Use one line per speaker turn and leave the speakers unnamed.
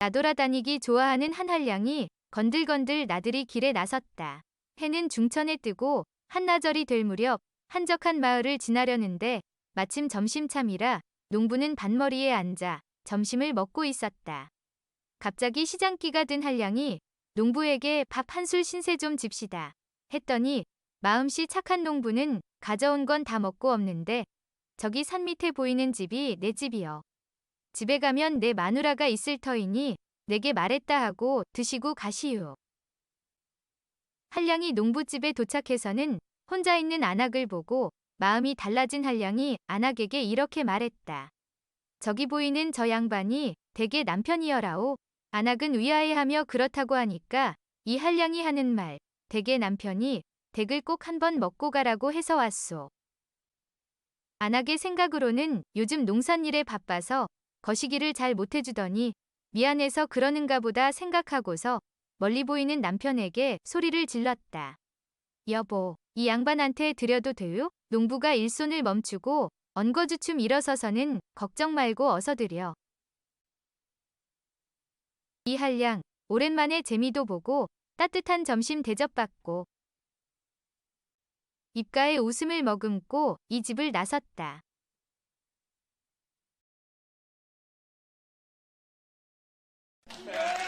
나돌아다니기 좋아하는 한한량이 건들건들 나들이 길에 나섰다. 해는 중천에 뜨고 한나절이 될 무렵 한적한 마을을 지나려는데 마침 점심참이라 농부는 밭머리에 앉아 점심을 먹고 있었다. 갑자기 시장기가 든 한량이 농부에게 밥 한 술 신세 좀 집시다. 했더니 마음씨 착한 농부는 가져온 건 다 먹고 없는데 저기 산 밑에 보이는 집이 내 집이여. 집에 가면 내 마누라가 있을 터이니 내게 말했다 하고 드시고 가시오. 한량이 농부집에 도착해서는 혼자 있는 안악을 보고 마음이 달라진 한량이 안악에게 이렇게 말했다. 저기 보이는 저 양반이 대개 남편이여라오. 안악은 위아해하며 그렇다고 하니까 이 한량이 하는 말, 대개 남편이 댁을 꼭 한 번 먹고 가라고 해서 왔소. 안악의 생각으로는 요즘 농산일에 바빠서 거시기를 잘 못해주더니 미안해서 그러는가 보다 생각하고서 멀리 보이는 남편에게 소리를 질렀다. 여보, 이 양반한테 드려도 돼요? 농부가 일손을 멈추고 엉거주춤 일어서서는 걱정 말고 어서 드려. 이 한량, 오랜만에 재미도 보고 따뜻한 점심 대접받고 입가에 웃음을 머금고 이 집을 나섰다. Yeah.